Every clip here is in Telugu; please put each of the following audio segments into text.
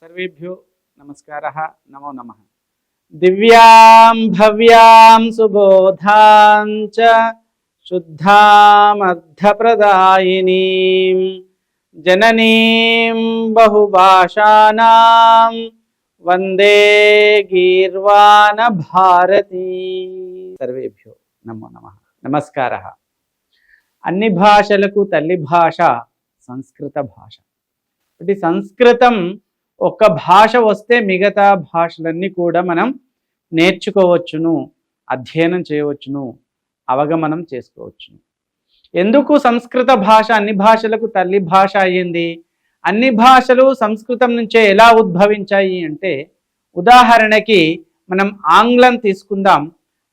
సర్వేభ్యో నమస్కార నమో నమ. దివ్యాం భవ్యాం సుబోధాం చ శుద్ధామర్థప్రదాయినీం. జననీం బహుభాషానాం. వందే గీర్వాణ భారతీ. సర్వేభ్యో నమో నమ. నమస్కార. అన్ని భాషలకు తల్లి భాష సంస్కృత భాష. అంటే సంస్కృతం ఒక్క భాష వస్తే మిగతా భాషలన్నీ కూడా మనం నేర్చుకోవచ్చును అధ్యయనం చేయవచ్చును అవగమనం చేసుకోవచ్చును. ఎందుకు సంస్కృత భాష అన్ని భాషలకు తల్లి భాష అయ్యింది? అన్ని భాషలు సంస్కృతం నుంచే ఎలా ఉద్భవించాయి అంటే ఉదాహరణకి మనం ఆంగ్లం తీసుకుందాం.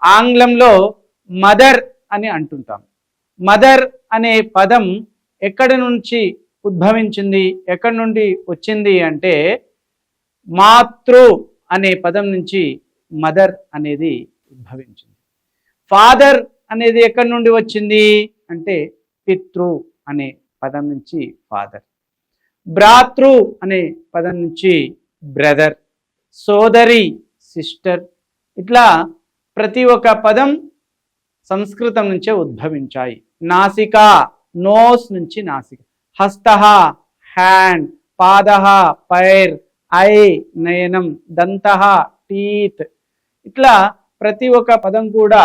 ఆంగ్లంలో మదర్ అని అంటుంటాం. మదర్ అనే పదం ఎక్కడి నుంచి ఉద్భవించింది ఎక్కడి నుండి వచ్చింది అంటే మాతృ అనే పదం నుంచి మదర్ అనేది ఉద్భవించింది. ఫాదర్ అనేది ఎక్కడి నుండి వచ్చింది అంటే పితృ అనే పదం నుంచి ఫాదర్. భ్రాతృ అనే పదం నుంచి బ్రదర్. సోదరి సిస్టర్. ఇట్లా ప్రతి ఒక్క పదం సంస్కృతం నుంచే ఉద్భవించాయి. నాసిక నోస్ నుంచి నాసిక. హస్త హ్యాండ్ పాద పైర్ ఐ నయనం దంత టీత్. ఇట్లా ప్రతి ఒక్క పదం కూడా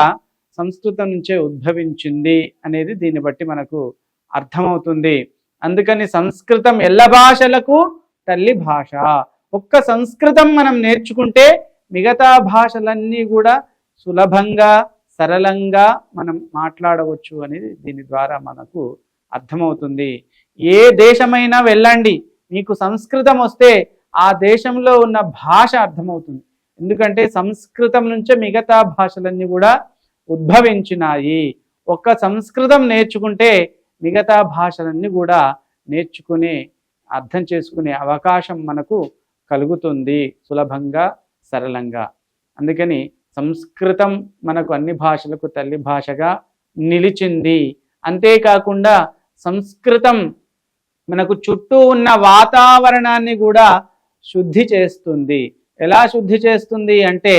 సంస్కృతం నుంచే ఉద్భవించింది అనేది దీన్ని బట్టి మనకు అర్థమవుతుంది. అందుకని సంస్కృతం ఎల్ల భాషలకు తల్లి భాష. ఒక్క సంస్కృతం మనం నేర్చుకుంటే మిగతా భాషలన్నీ కూడా సులభంగా సరళంగా మనం మాట్లాడవచ్చు అనేది దీని ద్వారా మనకు అర్థమవుతుంది. ఏ దేశమైనా వెళ్ళండి. మీకు సంస్కృతం వస్తే ఆ దేశంలో ఉన్న భాష అర్థమవుతుంది. ఎందుకంటే సంస్కృతం నుంచే మిగతా భాషలన్నీ కూడా ఉద్భవించినాయి. ఒక్క సంస్కృతం నేర్చుకుంటే మిగతా భాషలన్నీ కూడా నేర్చుకునే అర్థం చేసుకునే అవకాశం మనకు కలుగుతుంది. సులభంగా సరళంగా. అందుకని సంస్కృతం మనకు అన్ని భాషలకు తల్లి భాషగా నిలిచింది. అంతేకాకుండా సంస్కృతం మనకు చుట్టూ ఉన్న వాతావరణాన్ని కూడా శుద్ధి చేస్తుంది. ఎలా శుద్ధి చేస్తుంది అంటే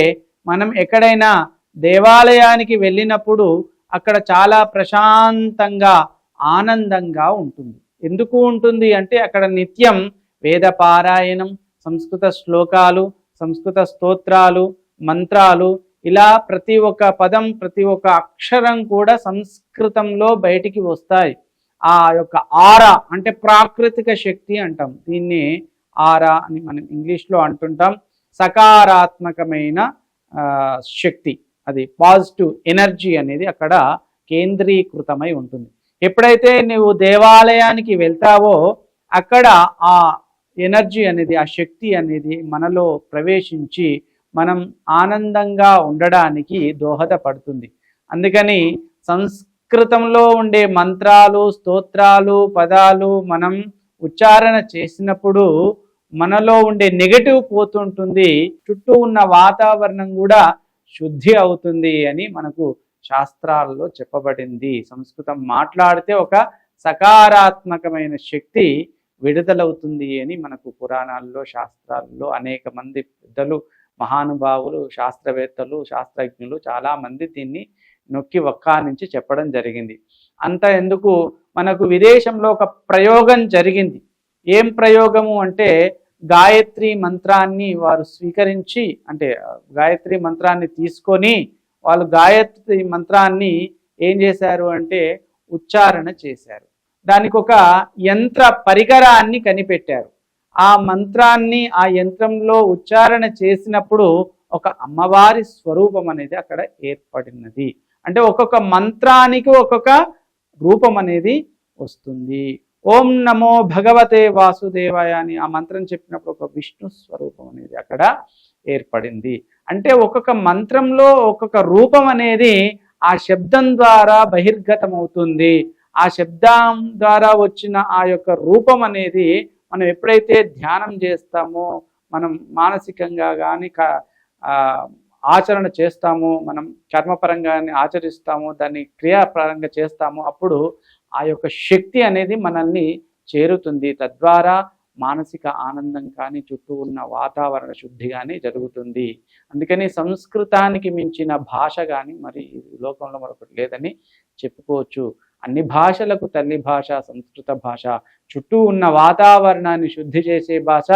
మనం ఎక్కడైనా దేవాలయానికి వెళ్ళినప్పుడు అక్కడ చాలా ప్రశాంతంగా ఆనందంగా ఉంటుంది. ఎందుకు ఉంటుంది అంటే అక్కడ నిత్యం వేద పారాయణం సంస్కృత శ్లోకాలు సంస్కృత స్తోత్రాలు మంత్రాలు ఇలా ప్రతి ఒక్క పదం ప్రతి ఒక్క అక్షరం కూడా సంస్కృతంలో బయటికి వస్తాయి. ఆ యొక్క ఆరా అంటే ప్రాకృతిక శక్తి అంటాం. దీన్ని ఆరా అని మనం ఇంగ్లీష్లో అంటుంటాం. సకారాత్మకమైన శక్తి. అది పాజిటివ్ ఎనర్జీ అనేది అక్కడ కేంద్రీకృతమై ఉంటుంది. ఎప్పుడైతే నువ్వు దేవాలయానికి వెళ్తావో అక్కడ ఆ ఎనర్జీ అనేది ఆ శక్తి అనేది మనలో ప్రవేశించి మనం ఆనందంగా ఉండడానికి దోహదపడుతుంది. అందుకని సంస్కృతంలో ఉండే మంత్రాలు స్తోత్రాలు పదాలు మనం ఉచ్చారణ చేసినప్పుడు మనలో ఉండే నెగటివ్ పోతుంటుంది. చుట్టూ ఉన్న వాతావరణం కూడా శుద్ధి అవుతుంది అని మనకు శాస్త్రాలలో చెప్పబడింది. సంస్కృతం మాట్లాడితే ఒక సకారాత్మకమైన శక్తి విడుదలవుతుంది అని మనకు పురాణాల్లో శాస్త్రాల్లో అనేక మంది పెద్దలు మహానుభావులు శాస్త్రవేత్తలు శాస్త్రజ్ఞులు చాలామంది దీన్ని నొక్కి నుంచి చెప్పడం జరిగింది. అంత ఎందుకు? మనకు విదేశంలో ఒక ప్రయోగం జరిగింది. ఏం ప్రయోగము అంటే గాయత్రి మంత్రాన్ని వారు స్వీకరించి అంటే గాయత్రి మంత్రాన్ని తీసుకొని వాళ్ళు గాయత్రి మంత్రాన్ని ఏం చేశారు అంటే ఉచ్చారణ చేశారు. దానికి ఒక యంత్ర పరికరాన్ని కనిపెట్టారు. ఆ మంత్రాన్ని ఆ యంత్రంలో ఉచ్చారణ చేసినప్పుడు ఒక అమ్మవారి స్వరూపం అనేది అక్కడ ఏర్పడినది. అంటే ఒక్కొక్క మంత్రానికి ఒక్కొక్క రూపం అనేది వస్తుంది. ఓం నమో భగవతే వాసుదేవాయ అని ఆ మంత్రం చెప్పినప్పుడు ఒక విష్ణు స్వరూపం అనేది అక్కడ ఏర్పడింది. అంటే ఒక్కొక్క మంత్రంలో ఒక్కొక్క రూపం అనేది ఆ శబ్దం ద్వారా బహిర్గతం అవుతుంది ఆ శబ్దం ద్వారా వచ్చిన ఆ యొక్క రూపం అనేది మనం ఎప్పుడైతే ధ్యానం చేస్తామో మనం మానసికంగా కానీ ఆచరణ చేస్తాము మనం కర్మపరంగా ఆచరిస్తాము దాన్ని క్రియాపరంగా చేస్తాము అప్పుడు ఆ యొక్క శక్తి అనేది మనల్ని చేరుతుంది. తద్వారా మానసిక ఆనందం కానీ చుట్టూ ఉన్న వాతావరణ శుద్ధి కానీ జరుగుతుంది. అందుకని సంస్కృతానికి మించిన భాష కానీ మరి ఈ లోకంలో మరొకటి లేదని చెప్పుకోవచ్చు. అన్ని భాషలకు తల్లి భాష సంస్కృత భాష చుట్టూ ఉన్న వాతావరణాన్ని శుద్ధి చేసే భాష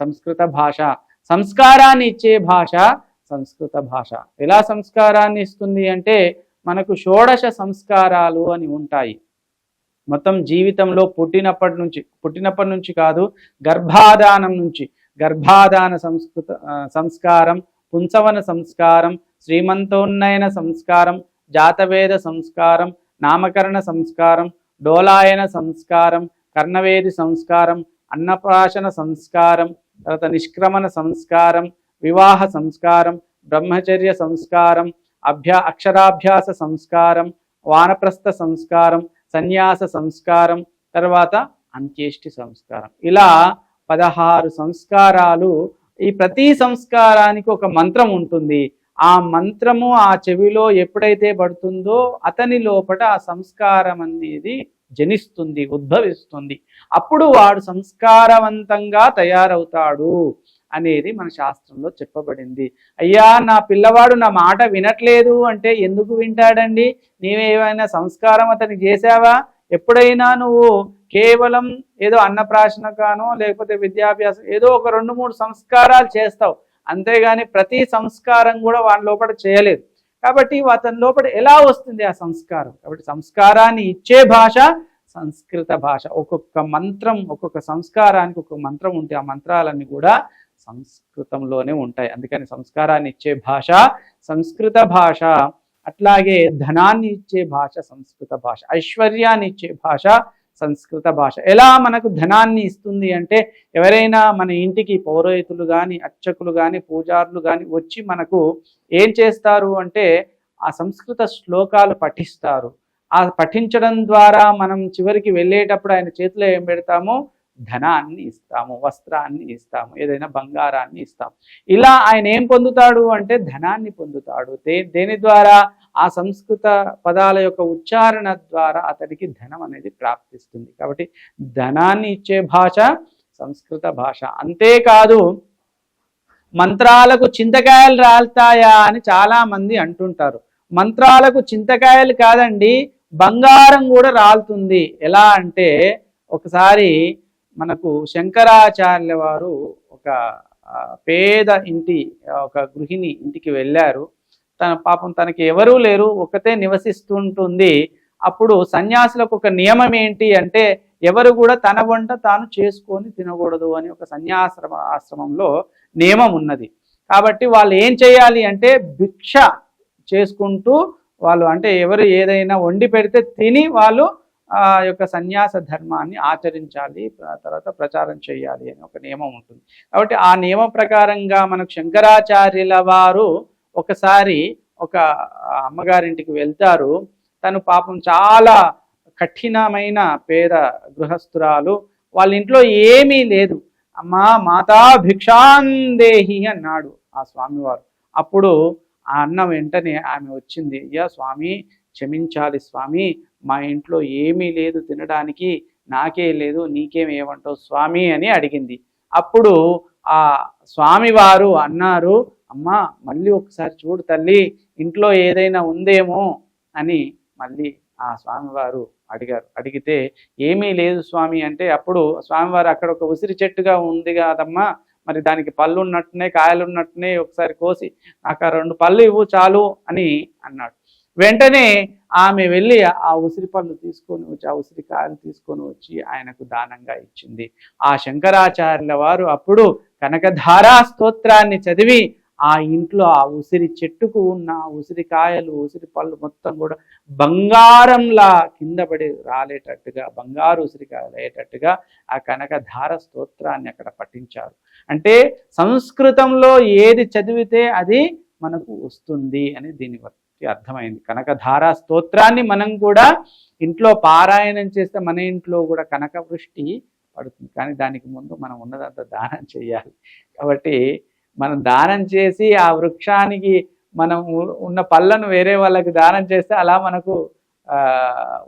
సంస్కృత భాష సంస్కారాన్ని ఇచ్చే భాష సంస్కృత భాష. ఎలా సంస్కారాన్ని ఇస్తుంది అంటే మనకు షోడశ సంస్కారాలు అని ఉంటాయి. మొత్తం జీవితంలో పుట్టినప్పటి నుంచి పుట్టినప్పటి నుంచి కాదు గర్భాధానం నుంచి. గర్భాధాన సంస్కృత సంస్కారం పుంసవన సంస్కారం శ్రీమంతోన్నయన సంస్కారం జాతవేద సంస్కారం నామకరణ సంస్కారం డోలాయన సంస్కారం కర్ణవేది సంస్కారం అన్నప్రాశన సంస్కారం తర్వాత నిష్క్రమణ సంస్కారం వివాహ సంస్కారం బ్రహ్మచర్య సంస్కారం అభ్యా అక్షరాభ్యాస సంస్కారం వానప్రస్థ సంస్కారం సన్యాస సంస్కారం తర్వాత అంత్యేష్టి సంస్కారం. ఇలా పదహారు సంస్కారాలు ఈ ప్రతి సంస్కారానికి ఒక మంత్రం ఉంటుంది. ఆ మంత్రము ఆ చెవిలో ఎప్పుడైతే పడుతుందో అతని లోపల ఆ సంస్కారం అనేది జనిస్తుంది ఉద్భవిస్తుంది. అప్పుడు వాడు సంస్కారవంతంగా తయారవుతాడు. అనేది మన శాస్త్రంలో చెప్పబడింది. అయ్యా నా పిల్లవాడు నా మాట వినట్లేదు అంటే ఎందుకు వింటాడండి? నీవేమైనా సంస్కారం అతనికి చేసావా ఎప్పుడైనా నువ్వు కేవలం ఏదో అన్నప్రాశన కానో లేకపోతే విద్యాభ్యాసం ఏదో ఒక రెండు మూడు సంస్కారాలు చేస్తావు. అంతేగాని ప్రతి సంస్కారం కూడా వాని లోపల చేయలేదు. కాబట్టి అతని లోపల ఎలా వస్తుంది ఆ సంస్కారం? కాబట్టి సంస్కారాన్ని ఇచ్చే భాష సంస్కృత భాష. ఒక్కొక్క మంత్రం ఒక్కొక్క సంస్కారానికి ఒక్కొక్క మంత్రం ఉంటే ఆ మంత్రాలన్నీ కూడా సంస్కృతంలోనే ఉంటాయి. అందుకని సంస్కారాన్ని ఇచ్చే భాష సంస్కృత భాష. అట్లాగే ధనాన్ని ఇచ్చే భాష సంస్కృత భాష. ఐశ్వర్యాన్ని ఇచ్చే భాష సంస్కృత భాష. ఎలా మనకు ధనాన్ని ఇస్తుంది అంటే ఎవరైనా మన ఇంటికి పౌరోహితులు కానీ అర్చకులు కానీ పూజారులు కానీ వచ్చి మనకు ఏం చేస్తారు అంటే ఆ సంస్కృత శ్లోకాలు పఠిస్తారు. ఆ పఠించడం ద్వారా మనం చివరికి వెళ్ళేటప్పుడు ఆయన చేతిలో ఏం పెడతామో ధనాన్ని ఇస్తాము వస్త్రాన్ని ఇస్తాము ఏదైనా బంగారాన్ని ఇస్తాము. ఇలా ఆయన ఏం పొందుతాడు అంటే ధనాన్ని పొందుతాడు. దే దేని ద్వారా? ఆ సంస్కృత పదాల యొక్క ఉచ్చారణ ద్వారా అతడికి ధనం అనేది ప్రాప్తిస్తుంది. కాబట్టి ధనాన్ని ఇచ్చే భాష సంస్కృత భాష. అంతేకాదు మంత్రాలకు చింతకాయలు రాలుతాయా అని చాలా మంది అంటుంటారు. మంత్రాలకు చింతకాయలు కాదండి బంగారం కూడా రాలుతుంది. ఎలా అంటే ఒకసారి మనకు శంకరాచార్య వారు ఒక పేద ఇంటి ఒక గృహిణి ఇంటికి వెళ్ళారు. తన పాపం తనకి ఎవరూ లేరు ఒకతే నివసిస్తుంటుంది. అప్పుడు సన్యాసులకు ఒక నియమం ఏంటి అంటే ఎవరు కూడా తన వంట తాను చేసుకొని తినకూడదు అని ఒక సన్యాశ్రమ ఆశ్రమంలో నియమం ఉన్నది. కాబట్టి వాళ్ళు ఏం చేయాలి అంటే భిక్ష చేసుకుంటూ వాళ్ళు అంటే ఎవరు ఏదైనా వండి పెడితే తిని వాళ్ళు ఆ యొక్క సన్యాస ధర్మాన్ని ఆచరించాలి తర్వాత ప్రచారం చేయాలి అని ఒక నియమం ఉంటుంది. కాబట్టి ఆ నియమం ప్రకారంగా మనకు శంకరాచార్యుల వారు ఒకసారి ఒక అమ్మగారింటికి వెళ్తారు. తను పాపం చాలా కఠినమైన పేద గృహస్థురాలు. వాళ్ళ ఇంట్లో ఏమీ లేదు. అమ్మా మాతా భిక్షాందేహి అన్నాడు ఆ స్వామివారు. అప్పుడు ఆ అన్న వెంటనే ఆమె వచ్చింది. అయ్యా స్వామి క్షమించాలి స్వామి. మా ఇంట్లో ఏమీ లేదు తినడానికి నాకే లేదు నీకేం ఏమంటావు స్వామి అని అడిగింది. అప్పుడు ఆ స్వామివారు అన్నారు అమ్మా మళ్ళీ ఒకసారి చూడు తల్లి ఇంట్లో ఏదైనా ఉందేమో అని మళ్ళీ ఆ స్వామివారు అడిగారు. అడిగితే ఏమీ లేదు స్వామి అంటే అప్పుడు స్వామివారు అక్కడ ఒక ఉసిరి చెట్టుగా ఉంది కాదమ్మా. మరి దానికి పళ్ళు ఉన్నట్టునే కాయలు ఉన్నట్టునే ఒకసారి కోసి నాకు ఆ రెండు పళ్ళు ఇవ్వు చాలు అని అన్నాడు. వెంటనే ఆమె వెళ్ళి ఆ ఉసిరి పళ్ళు తీసుకొని వచ్చి ఆ ఉసిరికాయలు తీసుకొని వచ్చి ఆయనకు దానంగా ఇచ్చింది. ఆ శంకరాచార్యుల వారు అప్పుడు కనకధారా స్తోత్రాన్ని చదివి ఆ ఇంట్లో ఆ ఉసిరి చెట్టుకు ఉన్న ఉసిరికాయలు ఉసిరి పళ్ళు మొత్తం కూడా బంగారంలా కింద పడి రాలేటట్టుగా బంగారు ఉసిరికాయలు అయ్యేటట్టుగా ఆ కనకధార స్తోత్రాన్ని అక్కడ పఠించారు. అంటే సంస్కృతంలో ఏది చదివితే అది మనకు వస్తుంది అని దీని అర్థమైంది. కనకధార స్తోత్రాన్ని మనం కూడా ఇంట్లో పారాయణం చేస్తే మన ఇంట్లో కూడా కనక వృష్టి పడుతుంది. కానీ దానికి ముందు మనం ఉన్నదంతా దానం చేయాలి. కాబట్టి మనం దానం చేసి ఆ వృక్షానికి మనం ఉన్న పళ్ళను వేరే వాళ్ళకి దానం చేస్తే అలా మనకు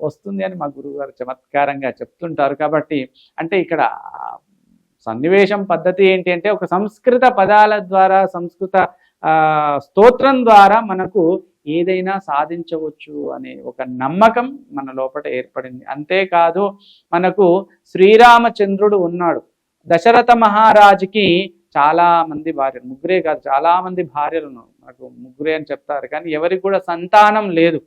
వస్తుంది అని మా గురువు గారు చమత్కారంగా చెప్తుంటారు. కాబట్టి అంటే ఇక్కడ సన్నివేశం పద్ధతి ఏంటి అంటే ఒక సంస్కృత పదాల ద్వారా సంస్కృత ఆ, స్తోత్రం ద్వారా మనకు ఏదైనా సాధించవచ్చు అనే ఒక నమ్మకం మన లోపల ఏర్పడింది. అంతేకాదు మనకు శ్రీరామచంద్రుడు ఉన్నాడు. దశరథ మహారాజుకి చాలా మంది భార్యలు ముగ్గురే కాదు చాలా మంది భార్యలు ఉన్నారు మనకు ముగ్గురే అని చెప్తారు. కానీ ఎవరికి కూడా సంతానం లేదు.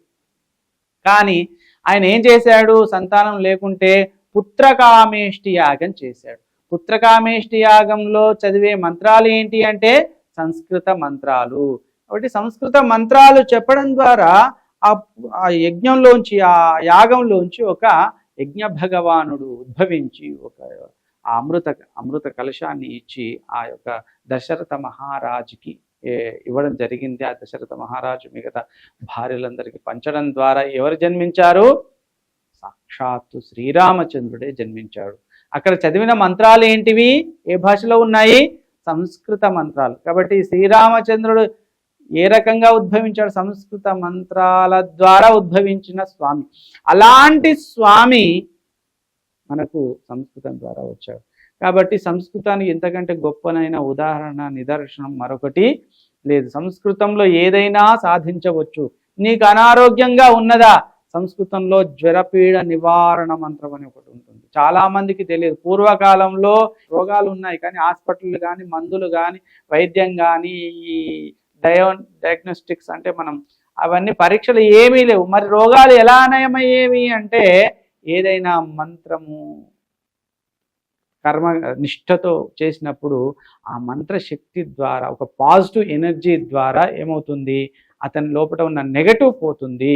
కానీ ఆయన ఏం చేశాడు? సంతానం లేకుంటే పుత్రకామేష్టి యాగం చేశాడు. పుత్రకామేష్టి యాగంలో చదివే మంత్రాలు ఏంటి అంటే సంస్కృత మంత్రాలు. కాబట్టి సంస్కృత మంత్రాలు చెప్పడం ద్వారా ఆ ఆ యజ్ఞంలోంచి ఆ యాగంలోంచి ఒక యజ్ఞ భగవానుడు ఉద్భవించి ఒక ఆ అమృత అమృత కలశాన్ని ఇచ్చి ఆ యొక్క దశరథ మహారాజుకి ఇవ్వడం జరిగింది. ఆ దశరథ మహారాజు మిగతా భార్యలందరికీ పంచడం ద్వారా ఎవరు జన్మించారు? సాక్షాత్తు శ్రీరామచంద్రుడే జన్మించాడు. అక్కడ చదివిన మంత్రాలు ఏంటివి? ఏ భాషలో ఉన్నాయి? సంస్కృత మంత్రాలు. కాబట్టి శ్రీరామచంద్రుడు ఏ రకంగా ఉద్భవించాడు? సంస్కృత మంత్రాల ద్వారా ఉద్భవించిన స్వామి. అలాంటి స్వామి మనకు సంస్కృతం ద్వారా వచ్చాడు. కాబట్టి సంస్కృతానికి ఎంతకంటే గొప్పనైన ఉదాహరణ నిదర్శనం మరొకటి లేదు. సంస్కృతంలో ఏదైనా సాధించవచ్చు. నీకు అనారోగ్యంగా ఉన్నదా? సంస్కృతంలో జ్వరపీడ నివారణ మంత్రం అని ఒకటి ఉంటుంది. చాలా మందికి తెలియదు. పూర్వకాలంలో రోగాలు ఉన్నాయి కానీ హాస్పిటల్ కానీ మందులు కానీ వైద్యం కానీ ఈ డయో డయాగ్నోస్టిక్స్ అంటే మనం అవన్నీ పరీక్షలు ఏమీ లేవు. మరి రోగాలు ఎలా నయమయ్యేవి అంటే ఏదైనా మంత్రము కర్మ నిష్ఠతో చేసినప్పుడు ఆ మంత్ర శక్తి ద్వారా ఒక పాజిటివ్ ఎనర్జీ ద్వారా ఏమవుతుంది? అతని లోపల ఉన్న నెగటివ్ పోతుంది.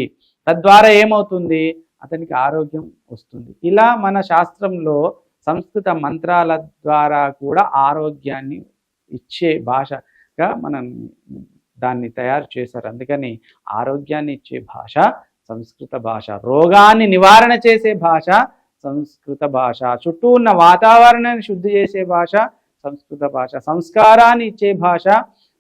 తద్వారా ఏమవుతుంది? అతనికి ఆరోగ్యం వస్తుంది. ఇలా మన శాస్త్రంలో సంస్కృత మంత్రాల ద్వారా కూడా ఆరోగ్యాన్ని ఇచ్చే భాష గా మనం దాన్ని తయారు చేశారు. అందుకని ఆరోగ్యాన్ని ఇచ్చే భాష సంస్కృత భాష రోగాన్ని నివారణ చేసే భాష సంస్కృత భాష చుట్టూ ఉన్న వాతావరణాన్ని శుద్ధి చేసే భాష సంస్కృత భాష సంస్కారాన్ని ఇచ్చే భాష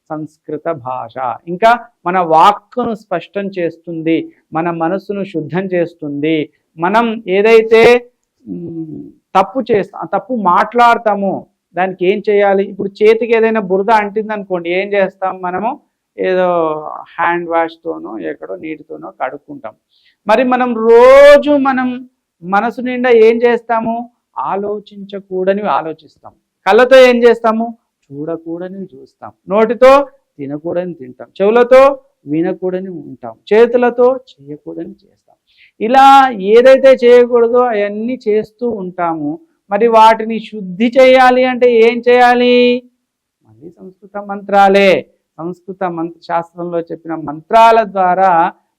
సంస్కృత భాష. ఇంకా మన వాక్కును స్పష్టం చేస్తుంది మన మనసును శుద్ధం చేస్తుంది. మనం ఏదైతే తప్పు చేస్తాం తప్పు మాట్లాడతామో దానికి ఏం చేయాలి? ఇప్పుడు చేతికి ఏదైనా బురద అంటింది అనుకోండి ఏం చేస్తాం మనము? ఏదో హ్యాండ్ వాష్తోనో ఎక్కడో నీటితోనో కడుక్కుంటాం. మరి మనం రోజు మనం మనసు నిండా ఏం చేస్తాము? ఆలోచించకూడనివి ఆలోచిస్తాం. కళ్ళతో ఏం చేస్తాము? చూడకూడనివి చూస్తాం. నోటితో తినకూడని తింటాం. చెవులతో వినకూడని ఉంటాం. చేతులతో చేయకూడని చేస్తాం. ఇలా ఏదైతే చేయకూడదో అవన్నీ చేస్తూ ఉంటాము మరి వాటిని శుద్ధి చేయాలి అంటే ఏం చేయాలి? మళ్ళీ సంస్కృత మంత్రాలే. సంస్కృత మంత్ర శాస్త్రంలో చెప్పిన మంత్రాల ద్వారా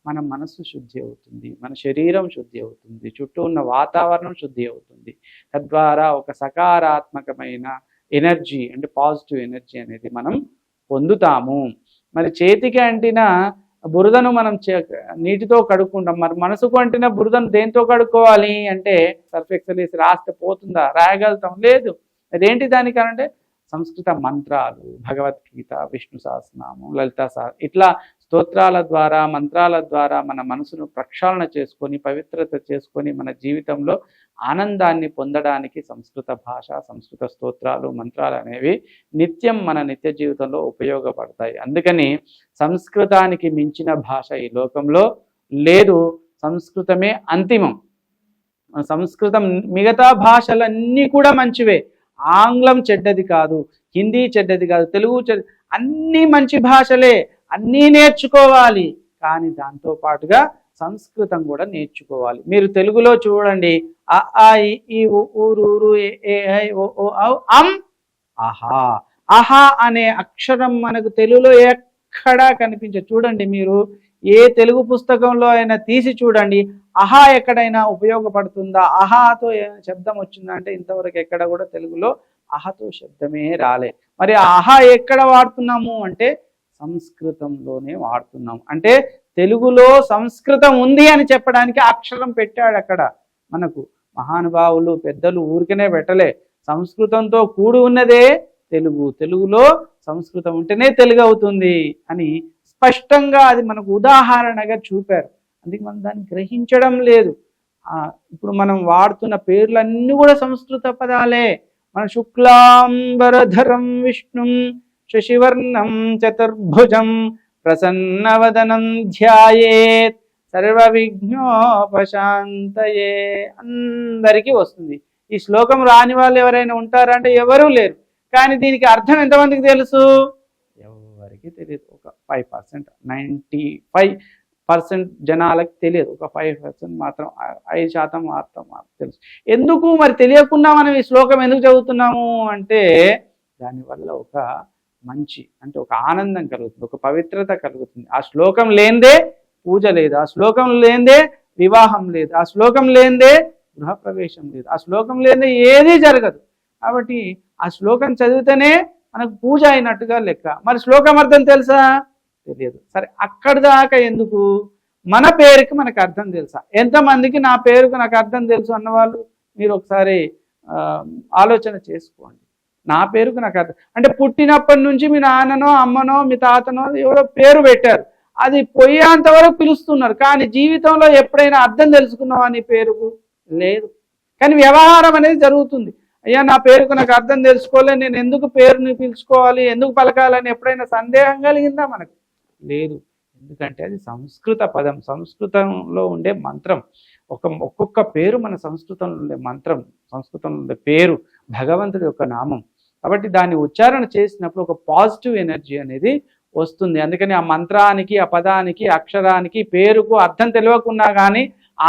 మన మనస్సు శుద్ధి అవుతుంది మన శరీరం శుద్ధి అవుతుంది చుట్టూ ఉన్న వాతావరణం శుద్ధి అవుతుంది. తద్వారా ఒక సకారాత్మకమైన ఎనర్జీ అంటే పాజిటివ్ ఎనర్జీ అనేది మనం పొందుతాము. మరి చేతికి అంటిన బురదను మనం చే- నీటితో కడుక్కుంటాం. మరి మనసుకు అంటిన బురదను దేంతో కడుక్కోవాలి అంటే సర్ఫెక్సల్ వేసి రాస్తే పోతుందా? రాయగలుగుతాం. లేదు. అదేంటి దానికనంటే సంస్కృత మంత్రాలు భగవద్గీత విష్ణు సహస్రనామం లలిత సహ ఇట్లా స్తోత్రాల ద్వారా మంత్రాల ద్వారా మన మనసును ప్రక్షాళన చేసుకొని పవిత్రత చేసుకొని మన జీవితంలో ఆనందాన్ని పొందడానికి సంస్కృత భాష సంస్కృత స్తోత్రాలు మంత్రాలు అనేవి నిత్యం మన నిత్య జీవితంలో ఉపయోగపడతాయి. అందుకని సంస్కృతానికి మించిన భాష ఈ లోకంలో లేదు. సంస్కృతమే అంతిమం. సంస్కృతం మిగతా భాషలన్నీ కూడా మంచివే. ఆంగ్లం చెడ్డది కాదు హిందీ చెడ్డది కాదు తెలుగు చెడ్డ అన్నీ మంచి భాషలే. అన్నీ నేర్చుకోవాలి. కానీ దాంతో పాటుగా సంస్కృతం కూడా నేర్చుకోవాలి. మీరు తెలుగులో చూడండి. అ ఆ ఏ ఏ ఐ ఓ ఓ అం ఆహా ఆహా అనే అక్షరం మనకు తెలుగులో ఎక్కడా కనిపించదు. చూడండి మీరు. ఏ తెలుగు పుస్తకంలో అయినా తీసి చూడండి. అహా ఎక్కడైనా ఉపయోగపడుతుందా? అహాతో శబ్దం వచ్చిందా అంటే ఇంతవరకు ఎక్కడ కూడా తెలుగులో అహతో శబ్దమే రాలే. మరి అహా ఎక్కడ వాడుతున్నాము అంటే సంస్కృతంలోనే వాడుతున్నాం. అంటే తెలుగులో సంస్కృతం ఉంది అని చెప్పడానికి అక్షరం పెట్టాడు అక్కడ మనకు. మహానుభావులు పెద్దలు ఊరికనే పెట్టలే. సంస్కృతంతో కూడి ఉన్నదే తెలుగు. తెలుగులో సంస్కృతం ఉంటేనే తెలుగు అవుతుంది అని స్పష్టంగా అది మనకు ఉదాహరణగా చూపారు. అందుకే మనం దాన్ని గ్రహించడం లేదు. ఇప్పుడు మనం వాడుతున్న పేర్లన్నీ కూడా సంస్కృత పదాలే. మన శుక్లాంబరధరం విష్ణుం శశివర్ణం చతుర్భుజం ప్రసన్నవదనం ధ్యాయేత్ సర్వవిఘ్నోపశాంతయే అందరికీ వస్తుంది. ఈ శ్లోకం రాని వాళ్ళు ఎవరైనా ఉంటారంటే ఎవరూ లేరు. కానీ దీనికి అర్థం ఎంతమందికి తెలుసు? ఎవరికి తెలియదు. ఒక five percent ninety five percent జనాలకు తెలియదు. ఒక ఫైవ్ పర్సెంట్ మాత్రం ఐదు శాతం మాత్రం తెలుసు. ఎందుకు? మరి తెలియకుండా మనం ఈ శ్లోకం ఎందుకు చదువుతున్నాము అంటే దానివల్ల ఒక మంచి అంటే ఒక ఆనందం కలుగుతుంది ఒక పవిత్రత కలుగుతుంది. ఆ శ్లోకం లేనిదే పూజ లేదు ఆ శ్లోకం లేనిదే వివాహం లేదు ఆ శ్లోకం లేనిదే గృహప్రవేశం లేదు ఆ శ్లోకం లేనిదే ఏదీ జరగదు. కాబట్టి ఆ శ్లోకం చదివితేనే మనకు పూజ అయినట్టుగా లెక్క. మరి శ్లోకం అర్థం తెలుసా? తెలియదు. సరే అక్కడి దాకా ఎందుకు? మన పేరుకి మనకు అర్థం తెలుసా? ఎంతమందికి నా పేరుకు నాకు అర్థం తెలుసు అన్నవాళ్ళు? మీరు ఒకసారి ఆలోచన చేసుకోండి. నా పేరుకు నాకు అర్థం అంటే పుట్టినప్పటి నుంచి మీ నాన్ననో అమ్మనో మీ తాతనో ఎవరో పేరు పెట్టారు. అది పోయేంత వరకు పిలుస్తున్నారు. కానీ జీవితంలో ఎప్పుడైనా అర్థం తెలుసుకున్నావా నీ పేరుకు? లేదు. కానీ వ్యవహారం అనేది జరుగుతుంది. అయ్యా నా పేరుకు నాకు అర్థం తెలుసుకోలే నేను ఎందుకు పేరుని పిలుచుకోవాలి ఎందుకు పలకాలని ఎప్పుడైనా సందేహం కలిగిందా మనకు? లేదు. ఎందుకంటే అది సంస్కృత పదం. సంస్కృతంలో ఉండే మంత్రం. ఒక ఒక్కొక్క పేరు మన సంస్కృతంలో ఉండే మంత్రం సంస్కృతంలో ఉండే పేరు భగవంతుడి యొక్క నామం. కాబట్టి దాన్ని ఉచ్చారణ చేసినప్పుడు ఒక పాజిటివ్ ఎనర్జీ అనేది వస్తుంది. అందుకని ఆ మంత్రానికి ఆ పదానికి అక్షరానికి పేరుకు అర్థం తెలియకున్నా కానీ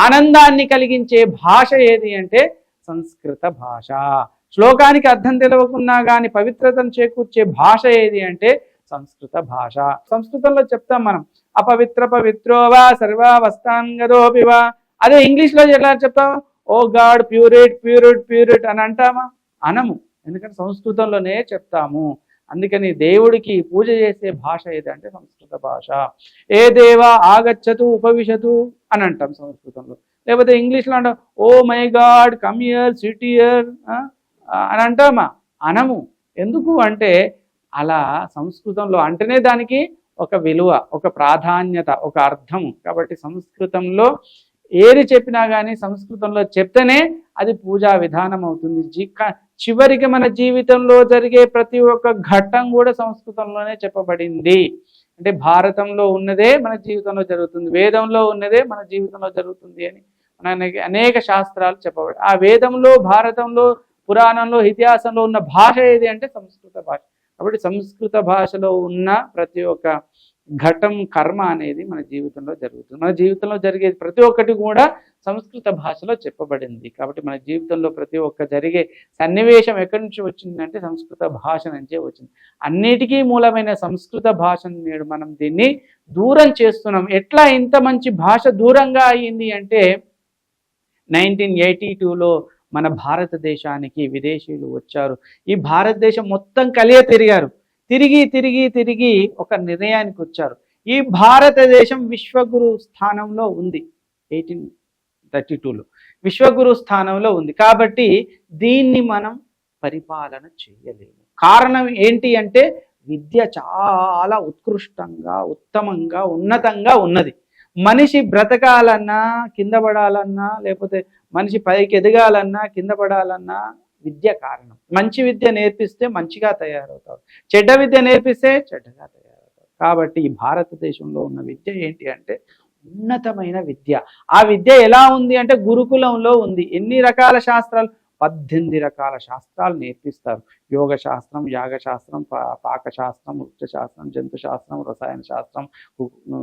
ఆనందాన్ని కలిగించే భాష ఏది అంటే సంస్కృత భాష. శ్లోకానికి అర్థం తెలియకున్నా కానీ పవిత్రతను చేకూర్చే భాష ఏది అంటే సంస్కృత భాష. సంస్కృతంలో చెప్తాం మనం అపవిత్ర పవిత్రోవా సర్వావస్థాంగదోపి వా. అదే ఇంగ్లీష్లో ఎలా చెప్తాం? ఓ గాడ్ ప్యూరిట్ ప్యూరిట్ ప్యూరిట్ అని అంటామా? అనము. ఎందుకంటే సంస్కృతంలోనే చెప్తాము. అందుకని దేవుడికి పూజ చేసే భాష ఏదంటే సంస్కృత భాష. ఏ దేవ ఆగచ్చతు ఉపవిశతు అని అంటాం సంస్కృతంలో. లేకపోతే ఇంగ్లీష్లో అంటాం ఓ my God come here sit here అని అంటామా? అనము. ఎందుకు అంటే అలా సంస్కృతంలో అంటేనే దానికి ఒక విలువ ఒక ప్రాధాన్యత ఒక అర్థం. కాబట్టి సంస్కృతంలో ఏది చెప్పినా కానీ సంస్కృతంలో చెప్తేనే అది పూజా విధానం అవుతుంది. జీ చివరికి మన జీవితంలో జరిగే ప్రతి ఒక్క ఘట్టం కూడా సంస్కృతంలోనే చెప్పబడింది. అంటే భారతంలో ఉన్నదే మన జీవితంలో జరుగుతుంది. వేదంలో ఉన్నదే మన జీవితంలో జరుగుతుంది అని మనకి అనేక శాస్త్రాలు చెప్పబడి ఆ వేదంలో భారతంలో పురాణంలో ఇతిహాసంలో ఉన్న భాష ఏది అంటే సంస్కృత భాష. కాబట్టి సంస్కృత భాషలో ఉన్న ప్రతి ఒక్క ఘటం కర్మ అనేది మన జీవితంలో జరుగుతుంది. మన జీవితంలో జరిగే ప్రతి ఒక్కటి కూడా సంస్కృత భాషలో చెప్పబడింది. కాబట్టి మన జీవితంలో ప్రతి ఒక్క జరిగే సన్నివేశం ఎక్కడి నుంచి వచ్చిందంటే సంస్కృత భాష నుంచే వచ్చింది. అన్నిటికీ మూలమైన సంస్కృత భాషను నేడు మనం దీన్ని దూరం చేస్తున్నాం. ఎట్లా ఇంత మంచి భాష దూరంగా అయ్యింది అంటే నైన్టీన్ ఎయిటీ టూలో మన భారతదేశానికి విదేశీయులు వచ్చారు. ఈ భారతదేశం మొత్తం కలియ తిరిగారు తిరిగి తిరిగి తిరిగి ఒక నిర్ణయానికి వచ్చారు. ఈ భారతదేశం విశ్వగురు స్థానంలో ఉంది. ఎయిటీన్ థర్టీ టూలో విశ్వగురు స్థానంలో ఉంది. కాబట్టి దీన్ని మనం పరిపాలన చేయలేము. కారణం ఏంటి అంటే విద్య చాలా ఉత్కృష్టంగా ఉత్తమంగా ఉన్నతంగా ఉన్నది. మనిషి బ్రతకాలన్నా కింద పడాలన్నా లేకపోతే మనిషి పైకి ఎదగాలన్నా కింద పడాలన్నా విద్య కారణం. మంచి విద్య నేర్పిస్తే మంచిగా తయారవుతారు చెడ్డ విద్య నేర్పిస్తే చెడ్డగా తయారవుతారు కాబట్టి ఈ భారతదేశంలో ఉన్న విద్య ఏంటి అంటే ఉన్నతమైన విద్య. ఆ విద్య ఎలా ఉంది అంటే గురుకులంలో ఉంది. ఎన్ని రకాల శాస్త్రాలు? పద్దెనిమిది రకాల శాస్త్రాలు నేర్పిస్తారు. యోగ శాస్త్రం యాగ శాస్త్రం పా- పాక శాస్త్రం వృక్ష శాస్త్రం జంతు శాస్త్రం రసాయన శాస్త్రం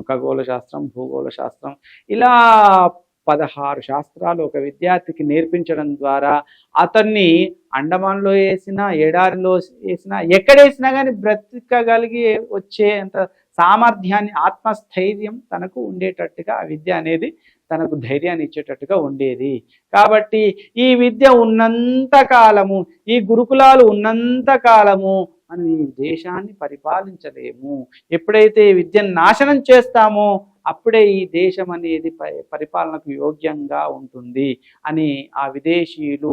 ఖగోళ శాస్త్రం భూగోళ శాస్త్రం. ఇలా పదహారు శాస్త్రాలు ఒక విద్యార్థికి నేర్పించడం ద్వారా అతన్ని అండమాన్లో వేసినా ఎడారిలో వేసినా ఎక్కడేసినా కానీ బ్రతికగలిగి వచ్చే అంత సామర్థ్యాన్ని ఆత్మస్థైర్యం తనకు ఉండేటట్టుగా ఆ విద్య అనేది తనకు ధైర్యాన్ని ఇచ్చేటట్టుగా ఉండేది. కాబట్టి ఈ విద్య ఉన్నంత కాలము ఈ గురుకులాలు ఉన్నంత కాలము మనం ఈ దేశాన్ని పరిపాలించలేము. ఎప్పుడైతే విద్యను నాశనం చేస్తామో అప్పుడే ఈ దేశం అనేది ప- పరిపాలనకు యోగ్యంగా ఉంటుంది అని ఆ విదేశీయులు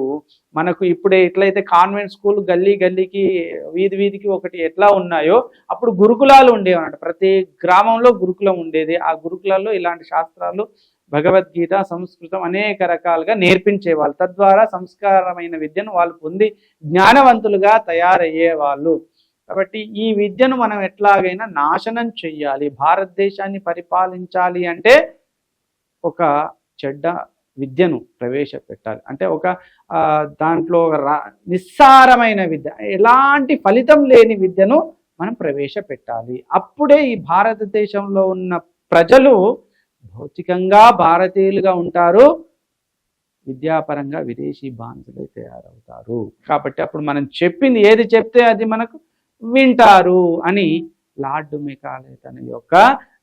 మనకు ఇప్పుడే ఎట్లయితే కాన్వెంట్ స్కూల్ గల్లీ గల్లీకి వీధి వీధికి ఒకటి ఎట్లా ఉన్నాయో అప్పుడు గురుకులాలు ఉండేవన్నమాట. ప్రతి గ్రామంలో గురుకులం ఉండేది. ఆ గురుకులాల్లో ఇలాంటి శాస్త్రాలు భగవద్గీత సంస్కృతం అనేక రకాలుగా నేర్పించేవాళ్ళు. తద్వారా సంస్కారమైన విద్యను వాళ్ళు పొంది జ్ఞానవంతులుగా తయారయ్యే వాళ్ళు కాబట్టి ఈ విద్యను మనం ఎట్లాగైనా నాశనం చెయ్యాలి భారతదేశాన్ని పరిపాలించాలి అంటే ఒక చెడ్డ విద్యను ప్రవేశపెట్టాలి. అంటే ఒక దాంట్లో ఒక రా నిస్సారమైన విద్య ఎలాంటి ఫలితం లేని విద్యను మనం ప్రవేశపెట్టాలి. అప్పుడే ఈ భారతదేశంలో ఉన్న ప్రజలు భౌతికంగా భారతీయులుగా ఉంటారు విద్యాపరంగా విదేశీ బానిసలై తయారవుతారు. కాబట్టి అప్పుడు మనం చెప్పింది ఏది చెప్తే అది మనకు వింటారు అని లార్డ్ మెకాలే తన యొక్క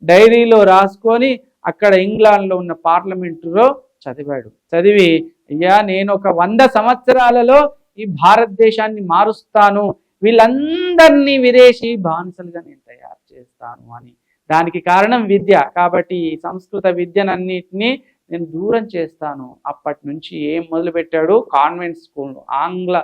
డైరీలో రాసుకొని అక్కడ ఇంగ్లాండ్లో ఉన్న పార్లమెంటులో చదివాడు. చదివి అయ్యా నేను ఒక వంద సంవత్సరాలలో ఈ భారతదేశాన్ని మారుస్తాను. వీళ్ళందరినీ విదేశీ బానిసలుగా నేను తయారు చేస్తాను అని. దానికి కారణం విద్య. కాబట్టి ఈ సంస్కృత విద్యనన్నిటినీ నేను దూరం చేస్తాను. అప్పటి నుంచి ఏం మొదలుపెట్టాడు? కాన్వెంట్ స్కూల్ ఆంగ్ల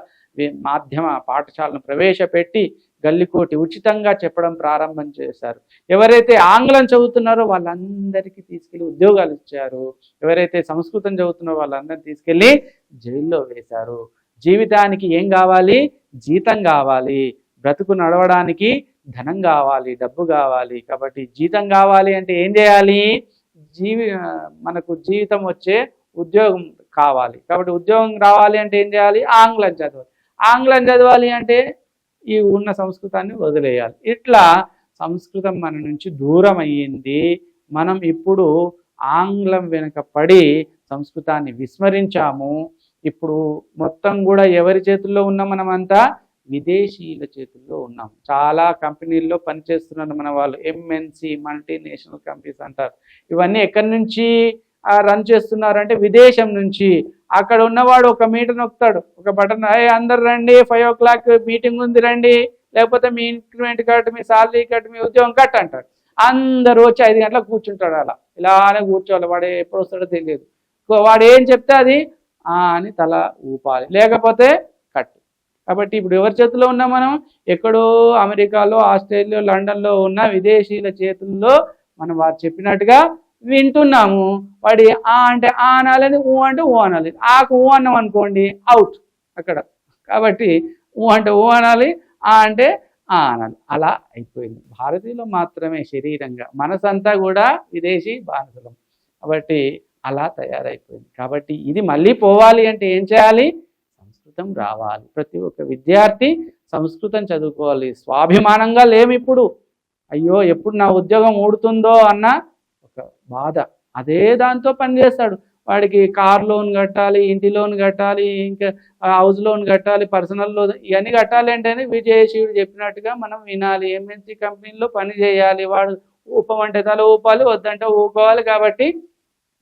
మాధ్యమ పాఠశాలను ప్రవేశపెట్టి గల్లికోటి ఉచితంగా చెప్పడం ప్రారంభం చేశారు. ఎవరైతే ఆంగ్లం చదువుతున్నారో వాళ్ళందరికీ తీసుకెళ్ళి ఉద్యోగాలు ఇచ్చారు. ఎవరైతే సంస్కృతం చదువుతున్నారో వాళ్ళందరినీ తీసుకెళ్ళి జైల్లో వేశారు. జీవితానికి ఏం కావాలి? జీతం కావాలి. బ్రతుకు నడవడానికి ధనం కావాలి డబ్బు కావాలి. కాబట్టి జీతం కావాలి అంటే ఏం చేయాలి? జీవి మనకు జీవితం వచ్చే ఉద్యోగం కావాలి. కాబట్టి ఉద్యోగం రావాలి అంటే ఏం చేయాలి? ఆంగ్లం చదవాలి. ఆంగ్లం చదవాలి అంటే ఈ ఉన్న సంస్కృతాన్ని వదిలేయాలి. ఇట్లా సంస్కృతం మన నుంచి దూరం అయ్యింది. మనం ఇప్పుడు ఆంగ్లం వెనుక పడి సంస్కృతాన్ని విస్మరించాము. ఇప్పుడు మొత్తం కూడా ఎవరి చేతుల్లో ఉన్నాం మనమంతా? విదేశీయుల చేతుల్లో ఉన్నాం. చాలా కంపెనీల్లో పనిచేస్తున్నారు మన వాళ్ళు. ఎంఎన్సి మల్టీనేషనల్ కంపెనీస్ అంటారు. ఇవన్నీ ఎక్కడి నుంచి రన్ చేస్తున్నారంటే విదేశం నుంచి. అక్కడ ఉన్నవాడు ఒక మీటర్ నొక్కుతాడు. ఒక బటన్ అయ్యే అందరు రండి ఫైవ్ ఓ క్లాక్ మీటింగ్ ఉంది రండి. లేకపోతే మీ ఇంక్రిమెంట్ కట్ మీ సాలరీ కట్ మీ ఉద్యోగం కట్ అంటాడు. అందరూ వచ్చి ఐదు గంటలకు కూర్చుంటాడు అలా. ఇలానే కూర్చోవాలి వాడు ఎప్పుడు వస్తాడో తెలియదు. వాడు ఏం చెప్తే అది అని తల ఊపాలి. లేకపోతే కట్ కాబట్టి ఇప్పుడు ఎవరి చేతిలో ఉన్నాం మనం ఎక్కడో అమెరికాలో ఆస్ట్రేలియా లండన్లో ఉన్న విదేశీయుల చేతుల్లో మనం వారు చెప్పినట్టుగా వింటున్నాము. వాడి ఆ అంటే ఆ అనాలని ఊ అంటే ఊ అనాలి. ఆకు ఊ అన్నాం అనుకోండి అవుట్ అక్కడ. కాబట్టి ఊ అంటే ఊ అనాలి ఆ అంటే ఆ అనాలి. అలా అయిపోయింది. భారతీయులు మాత్రమే శరీరంగా. మనసంతా కూడా విదేశీ బానిసలం కాబట్టి అలా తయారైపోయింది. కాబట్టి ఇది మళ్ళీ పోవాలి అంటే ఏం చేయాలి? సంస్కృతం రావాలి. ప్రతి ఒక్క విద్యార్థి సంస్కృతం చదువుకోవాలి. స్వాభిమానంగా లేము ఇప్పుడు అయ్యో ఎప్పుడు నా ఉద్యోగం ఊడుతుందో అన్న బాధ. అదే దాంతో పనిచేస్తాడు వాడికి కార్ లోన్ కట్టాలి ఇంటి లోన్ కట్టాలి ఇంకా హౌస్ లోన్ కట్టాలి పర్సనల్ లోన్ ఇవన్నీ కట్టాలి అంటేనే విజయశివుడు చెప్పినట్టుగా మనం వినాలి. ఎంఎన్సీ కంపెనీలో పని చేయాలి. వాడు ఊపమంటే తల ఊపాలి వద్దంటే ఊపాలి కాబట్టి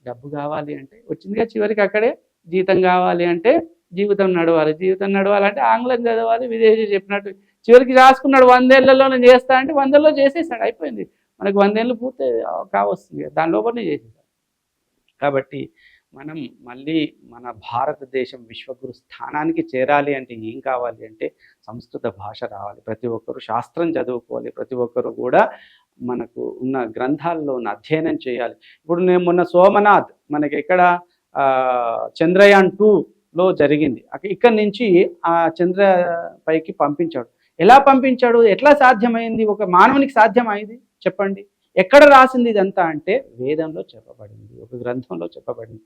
డబ్బు కావాలి అంటే. వచ్చిందిగా చివరికి అక్కడే జీతం కావాలి అంటే జీవితం నడవాలి. జీవితం నడవాలంటే ఆంగ్లం చదవాలి విదేశీ చెప్పినట్టు. చివరికి రాసుకున్నాడు వందేళ్ళలో నేను చేస్తా అంటే వందల్లో చేసేసాడు అయిపోయింది. మనకు వందేళ్ళు పూర్తి కావస్తుంది కదా, దాని లోపలనే చేసేసాడు కాబట్టి మనం మళ్ళీ మన భారతదేశం విశ్వగురు స్థానానికి చేరాలి అంటే ఏం కావాలి అంటే సంస్కృత భాష రావాలి. ప్రతి ఒక్కరు శాస్త్రం చదువుకోవాలి. ప్రతి ఒక్కరు కూడా మనకు ఉన్న గ్రంథాల్లో ఉన్న అధ్యయనం చేయాలి. ఇప్పుడు నేను మొన్న సోమనాథ్ మనకి ఎక్కడ చంద్రయాన్ టూలో జరిగింది. ఇక్కడ ఇక్కడి నుంచి ఆ చంద్ర పైకి పంపించాడు. ఎలా పంపించాడు? ఎట్లా సాధ్యమైంది? ఒక మానవునికి సాధ్యమైంది చెప్పండి. ఎక్కడ రాసింది ఇదంతా అంటే వేదంలో చెప్పబడింది. ఒక గ్రంథంలో చెప్పబడింది.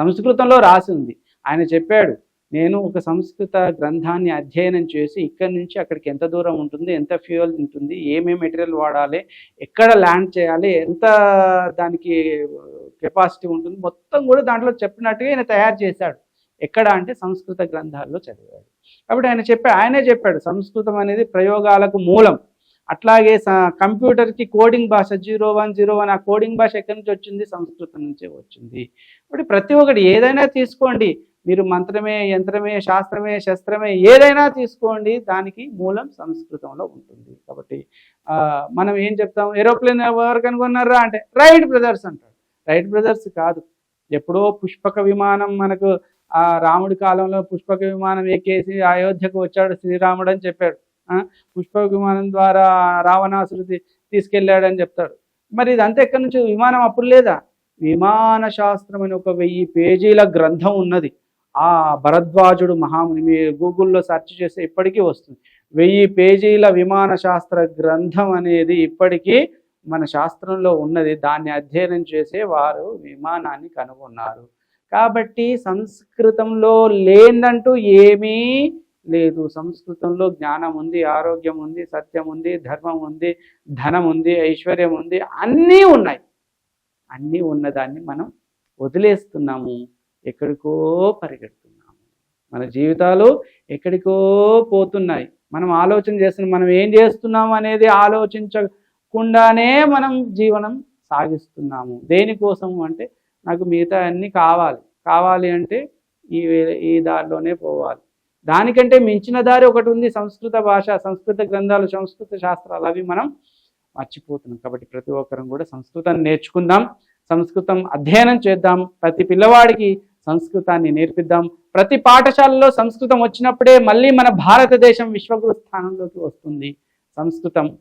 సంస్కృతంలో రాసి ఉంది ఆయన చెప్పాడు నేను ఒక సంస్కృత గ్రంథాన్ని అధ్యయనం చేసి ఇక్కడి నుంచి అక్కడికి ఎంత దూరం ఉంటుంది ఎంత ఫ్యూయల్ ఉంటుంది ఏమేమి మెటీరియల్ వాడాలి ఎక్కడ ల్యాండ్ చేయాలి ఎంత దానికి కెపాసిటీ ఉంటుంది మొత్తం కూడా దాంట్లో చెప్పినట్టుగా ఆయన తయారు చేశాడు. ఎక్కడ అంటే సంస్కృత గ్రంథాల్లో చదివాడు. కాబట్టి ఆయన చెప్పాడు ఆయనే చెప్పాడు సంస్కృతం అనేది ప్రయోగాలకు మూలం. అట్లాగే కంప్యూటర్కి కోడింగ్ భాష జీరో వన్ జీరో వన్ ఆ కోడింగ్ భాష ఎక్కడి నుంచి వచ్చింది? సంస్కృతం నుంచే వచ్చింది. ఇప్పుడు ప్రతి ఒక్కటి ఏదైనా తీసుకోండి. మీరు మంత్రమే యంత్రమే శాస్త్రమే శస్త్రమే ఏదైనా తీసుకోండి. దానికి మూలం సంస్కృతంలో ఉంటుంది. కాబట్టి మనం ఏం చెప్తాం? ఏరోప్లేన్ ఎవరు కనుగొన్నారా అంటే రైట్ బ్రదర్స్ అంటారు. రైట్ బ్రదర్స్ కాదు. ఎప్పుడో పుష్పక విమానం మనకు ఆ రాముడి కాలంలో పుష్పక విమానం ఎక్కేసి అయోధ్యకు వచ్చాడు శ్రీరాముడు అని చెప్పాడు. పుష్ప విమానం ద్వారా రావణాసుడు తీసుకెళ్ళాడని చెప్తాడు. మరి ఇదంతా ఎక్కడి నుంచి? విమానం అప్పుడు లేదా? విమాన శాస్త్రం అని ఒక వెయ్యి పేజీల గ్రంథం ఉన్నది. ఆ భరద్వాజుడు మహాముని మీరు గూగుల్లో సెర్చ్ చేస్తే ఇప్పటికీ వస్తుంది. వెయ్యి పేజీల విమాన శాస్త్ర గ్రంథం అనేది ఇప్పటికీ మన శాస్త్రంలో ఉన్నది. దాన్ని అధ్యయనం చేసే వారు విమానాన్ని కనుగొన్నారు. కాబట్టి సంస్కృతంలో లేనంటూ ఏమీ లేదు. సంస్కృతంలో జ్ఞానం ఉంది ఆరోగ్యం ఉంది సత్యం ఉంది ధర్మం ఉంది ధనం ఉంది ఐశ్వర్యం ఉంది అన్నీ ఉన్నాయి. అన్నీ ఉన్నదాన్ని మనం వదిలేస్తున్నాము ఎక్కడికో పరిగెడుతున్నాము. మన జీవితాలు ఎక్కడికో పోతున్నాయి. మనం ఆలోచన చేస్తున్నాం మనం ఏం చేస్తున్నాము అనేది ఆలోచించకుండానే మనం జీవనం సాగిస్తున్నాము. దేనికోసము అంటే నాకు మిగతా అన్నీ కావాలి. కావాలి అంటే ఈ వే- ఈ దారిలోనే పోవాలి. దానికంటే మించిన దారి ఒకటి ఉంది సంస్కృత భాష సంస్కృత గ్రంథాలు సంస్కృత శాస్త్రాలు. అవి మనం మర్చిపోతున్నాం. కాబట్టి ప్రతి ఒక్కరం కూడా సంస్కృతాన్ని నేర్చుకుందాం సంస్కృతం అధ్యయనం చేద్దాం ప్రతి పిల్లవాడికి సంస్కృతాన్ని నేర్పిద్దాం. ప్రతి పాఠశాలలో సంస్కృతం వచ్చినప్పుడే మళ్ళీ మన భారతదేశం విశ్వగురు స్థానంలోకి వస్తుంది. సంస్కృతం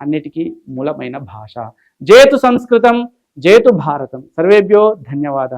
అన్నిటికీ మూలమైన భాష. జేతు సంస్కృతం జేతు భారతం. సర్వేభ్యో ధన్యవాద.